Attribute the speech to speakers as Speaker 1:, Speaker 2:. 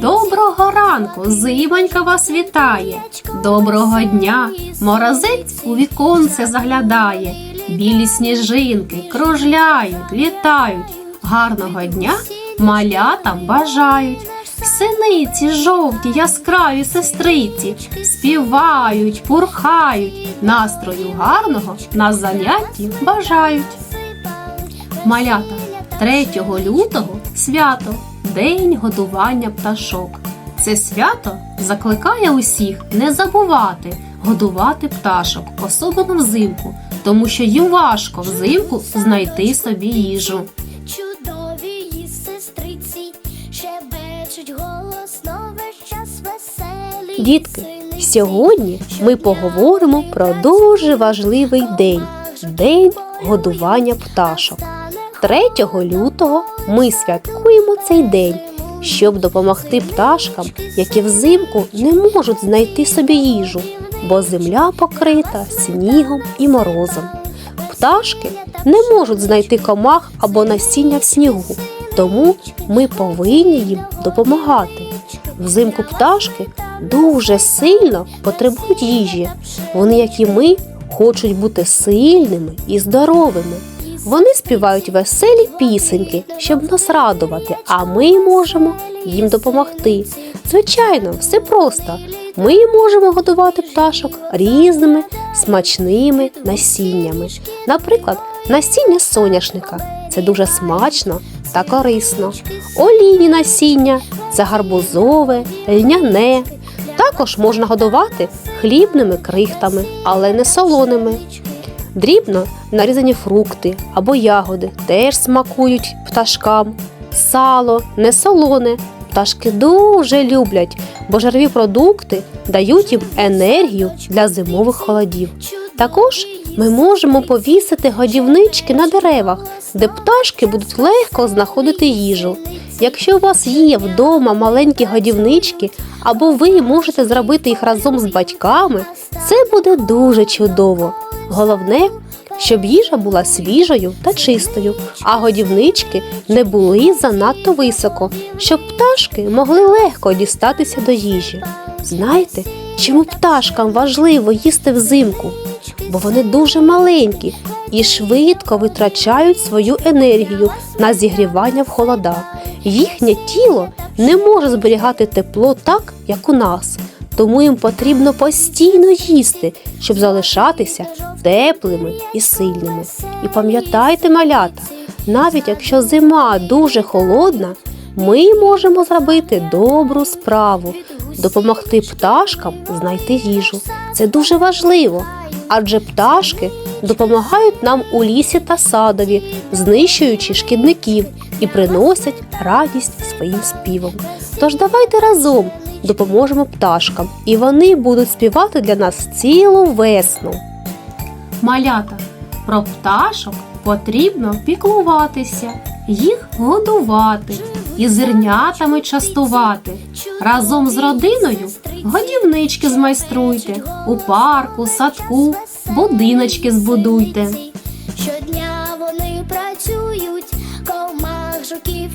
Speaker 1: Доброго ранку, зимонька вас вітає. Доброго дня, морозець у віконце заглядає. Білі сніжинки кружляють, літають. Гарного дня малятам бажають. Синиці жовті, яскраві сестриці, співають, пурхають, настрою гарного на занятті бажають. Малята 3 лютого свято День годування пташок. Це свято закликає усіх не забувати годувати пташок, особливо взимку, тому що їм важко взимку знайти собі їжу.
Speaker 2: Чудові її сестриці, шебечуть голосно весь час веселі.
Speaker 3: Дітки, сьогодні ми поговоримо про дуже важливий день день годування пташок. 3 лютого ми святкуємо цей день, щоб допомогти пташкам, які взимку не можуть знайти собі їжу, бо земля покрита снігом і морозом. Пташки не можуть знайти комах або насіння в снігу, тому ми повинні їм допомагати. Взимку пташки дуже сильно потребують їжі. Вони, як і ми, хочуть бути сильними і здоровими. Вони співають веселі пісеньки, щоб нас радувати, а ми можемо їм допомогти. Звичайно, все просто. Ми можемо годувати пташок різними смачними насіннями. Наприклад, насіння соняшника це дуже смачно та корисно. Олійні насіння це гарбузове, льняне. Також можна годувати хлібними крихтами, але не солоними. Дрібно нарізані фрукти або ягоди теж смакують пташкам. Сало не солоне. Пташки дуже люблять, бо жарові продукти дають їм енергію для зимових холодів. Також ми можемо повісити годівнички на деревах, де пташки будуть легко знаходити їжу. Якщо у вас є вдома маленькі годівнички, або ви можете зробити їх разом з батьками, це буде дуже чудово. Головне, щоб їжа була свіжою та чистою, а годівнички не були занадто високо, щоб пташки могли легко дістатися до їжі. Знаєте, чому пташкам важливо їсти взимку? Бо вони дуже маленькі і швидко витрачають свою енергію на зігрівання в холода. Їхнє тіло не може зберігати тепло так, як у нас, тому їм потрібно постійно їсти, щоб залишатися теплими і сильними. І пам'ятайте, малята, навіть якщо зима дуже холодна, ми можемо зробити добру справу, допомогти пташкам знайти їжу. Це дуже важливо, адже пташки допомагають нам у лісі та садові, знищуючи шкідників і приносять радість своїм співом. Тож давайте разом допоможемо пташкам, і вони будуть співати для нас цілу весну.
Speaker 1: Малята, про пташок потрібно піклуватися, їх годувати і зернятами частувати. Разом з родиною годівнички змайструйте, у парку, садку, будиночки збудуйте.
Speaker 2: Щодня вони працюють, комах жуків